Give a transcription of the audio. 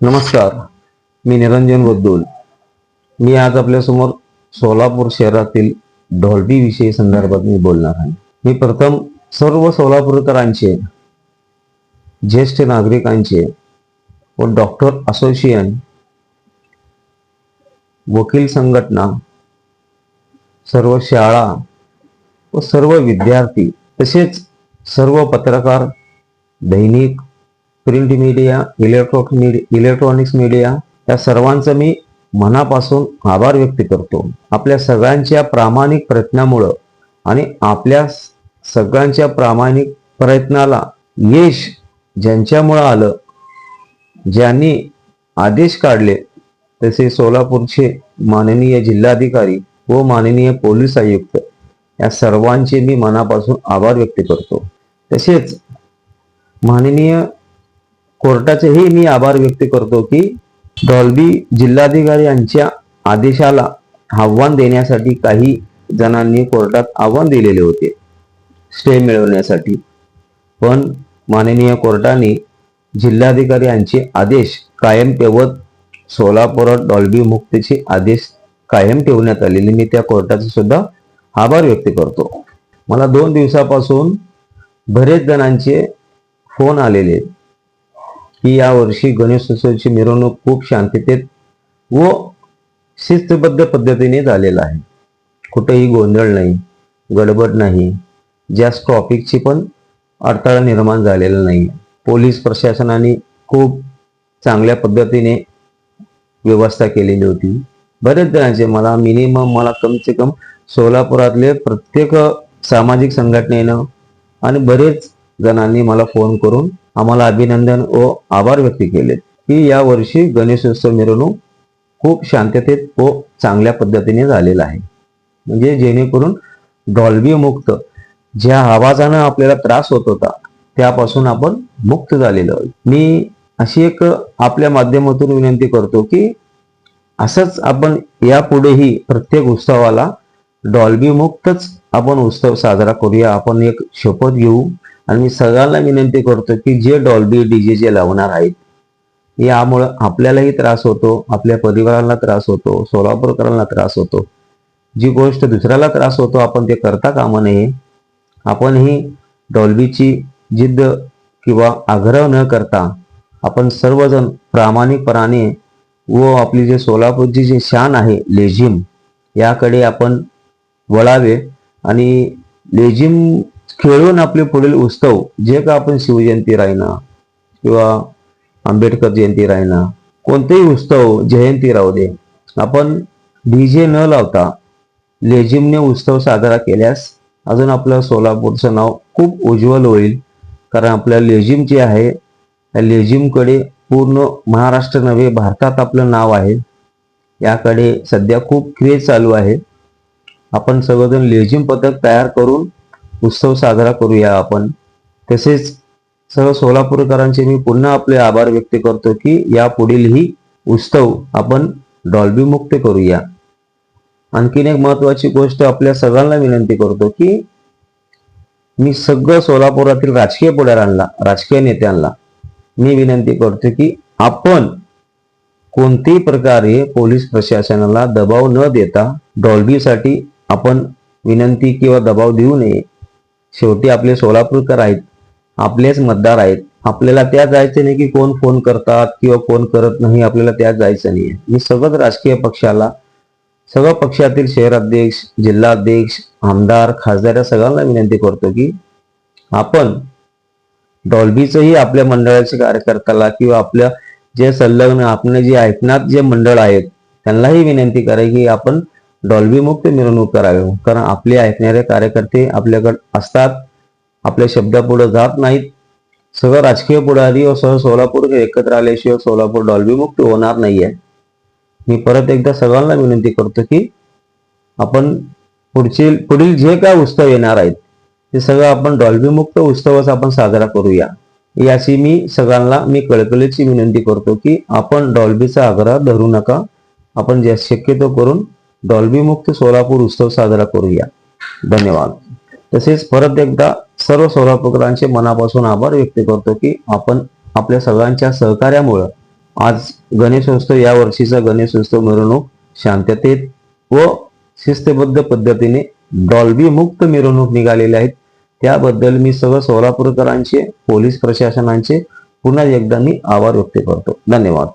नमस्कार मी निरंजन बद्दुल मी आज आपल्यासमोर सोलापूर शहरातील ढोलबी विषयी संदर्भात मी बोलणार आहे. मी प्रथम सर्व सोलापूरकरांचे ज्येष्ठ नागरिकांचे व डॉक्टर असोसिएशन वकील संघटना सर्व शाळा व सर्व विद्यार्थी तसेच सर्व पत्रकार दैनिक print media electronic media electronics media या सर्वांचं मी मनापासून आभार व्यक्त करतो. आपल्या सगळ्यांच्या प्रामाणिक प्रयत्नामुळं आणि आपल्या सगळ्यांच्या प्रामाणिक प्रयत्नाला यश ज्यांच्यामुळं आलं ज्यांनी आदेश काढले तसे सोलापूरचे माननीय जिल्हाधिकारी व माननीय पोलीस आयुक्त या सर्वांचे मी मनापासून आभार व्यक्त करतो. तसेच माननीय कोर्टाचेही मी आभार व्यक्त करतो की डॉल्बी जिल्हाधिकारी यांच्या आदेशाला आव्हान देण्यासाठी काही जणांनी कोर्टात आव्हान दिलेले होते. स्टे मिळवण्यासाठी. पण माननीय कोर्टाने जिल्हाधिकारी यांचे आदेश कायम ठेवत सोलापुरात डॉल्बी मुक्तीचे आदेश कायम ठेवण्यात आलेले मी त्या कोर्टाचे सुद्धा आभार व्यक्त करतो. मला दोन दिवसापासून बरेच जणांचे फोन आलेले आहेत. की यावर्षी गणेशोत्सवाची मिरवणूक खूप शांततेत व शिस्तबद्ध पद्धतीने झालेला आहे. कुठेही गोंधळ नाही गडबड नाही जास्त ट्रॉफिकची पण अडथळा निर्माण झालेला नाही. पोलीस प्रशासनाने खूप चांगल्या पद्धतीने व्यवस्था केलेली होती. बरेच जणांचे मला मिनिमम मला कमसे कम सोलापुरातले प्रत्येक सामाजिक संघटनेनं आणि बरेच जणांनी मला फोन करून आम्हाला अभिनंदन व आभार व्यक्त केले. की या वर्षी गणेशोत्सव मिरवणूक खूप शांततेत व चांगल्या पद्धतीने झालेला आहे. म्हणजे जेणेकरून डॉल्बी मुक्त ज्या आवाजानं आपल्याला त्रास होत होता त्यापासून आपण मुक्त झालेलो मी अशी एक आपल्या माध्यमातून विनंती करतो की असंच आपण यापुढेही प्रत्येक उत्सवाला डॉल्बी मुक्तच आपण उत्सव साजरा करूया. आपण एक शपथ घेऊ. आणि मी सगळ्यांना विनंती करतो की जे डॉल्बी डीजे जे लावणार आहेत यामुळं आपल्यालाही त्रास होतो आपल्या परिवाराला त्रास होतो सोलापूरकरांना त्रास होतो. जी गोष्ट दुसऱ्याला त्रास होतो आपण ते करता कामा नये. आपण ही डॉल्बीची जिद्द किंवा आग्रह न करता आपण सर्वजण प्रामाणिकपणाने व आपली जे सोलापूरची जी शान आहे लेझिम याकडे आपण वळावे आणि लेझिम खेळून आपले पुढील उत्सव जे का आपण शिवजयंती राहिना किंवा आंबेडकर जयंती राहिना कोणतेही उत्सव जयंती राहू दे. आपण डीजे न लावता लेझिमने उत्सव साजरा केल्यास अजून आपलं सोलापूरचं नाव खूप उज्ज्वल होईल. कारण आपल्या लेझिम जे आहे त्या लेझिमकडे पूर्ण महाराष्ट्र नव्हे भारतात आपलं नाव आहे. याकडे सध्या खूप क्रेज चालू आहे. आपण सर्वजण लेझिम पथक तयार करून उत्सव साजरा करूया आपण. तसेच सर्व सोलापूरकरांचे मी पुन्हा आपले आभार व्यक्त करतो की यापुढीलही उत्सव आपण डॉल्बी मुक्त करूया. आणखीन एक महत्वाची गोष्ट आपल्या सगळ्यांना विनंती करतो की मी सगळं सोलापुरातील राजकीय पुढाऱ्यांना राजकीय नेत्यांना मी विनंती करतो की आपण कोणत्याही प्रकारे पोलीस प्रशासनाला दबाव न देता डॉल्बीसाठी आपण विनंती किंवा दबाव देऊ नये. शेवटी आपले सोलापूरकर आहेत आपलेच मतदार आहेत. आपल्याला त्या जायचं नाही की कोण फोन करतात किंवा कोण करत नाही आपल्याला त्या जायचं नाही मी सगळंच राजकीय पक्षाला सगळं पक्षातील शहराध्यक्ष जिल्हाध्यक्ष आमदार खासदार या सगळ्यांना विनंती करतो की आपण डॉल्बीचंही आपल्या मंडळाच्या कार्यकर्त्याला किंवा आपल्या जे संलग्न आपण जे ऐकणात जे मंडळ आहेत त्यांनाही विनंती करा की आपण डॉल्बी मुक्त मिरवणूक करावी. कारण आपले ऐकणारे कार्यकर्ते आपल्याकडे असतात. आपल्या शब्दापुढे जात नाहीत. सगळं राजकीय पुढारी व सह सोलापूर एकत्र आल्याशिवाय सोलापूर डॉल्बी मुक्त होणार नाहीये. मी परत एकदा सगळ्यांना विनंती करतो की आपण पुढचे पुढील जे काय उत्सव येणार आहेत ते सगळं आपण डॉल्बी मुक्त उत्सवच आपण साजरा करूया. याची मी सगळ्यांना मी कळकळीची विनंती करतो की आपण डॉल्बीचा आग्रह धरू नका. आपण जे शक्यतो करून डॉल्बीमुक्त सोलापूर उत्सव साजरा करूया. धन्यवाद. तसेच परत एकदा सर्व सोलापूरकरांचे मनापासून आभार व्यक्त करतो की आपण आपल्या सगळ्यांच्या सहकार्यामुळं आज गणेशोत्सव या वर्षीचा गणेशोत्सव मिरवणूक शांततेत व शिस्तबद्ध पद्धतीने डॉल्बी मुक्त मिरवणूक निघालेल्या आहेत. त्याबद्दल मी सर्व सोलापूरकरांचे पोलीस प्रशासनाचे पुन्हा एकदा मी आभार व्यक्त करतो. धन्यवाद.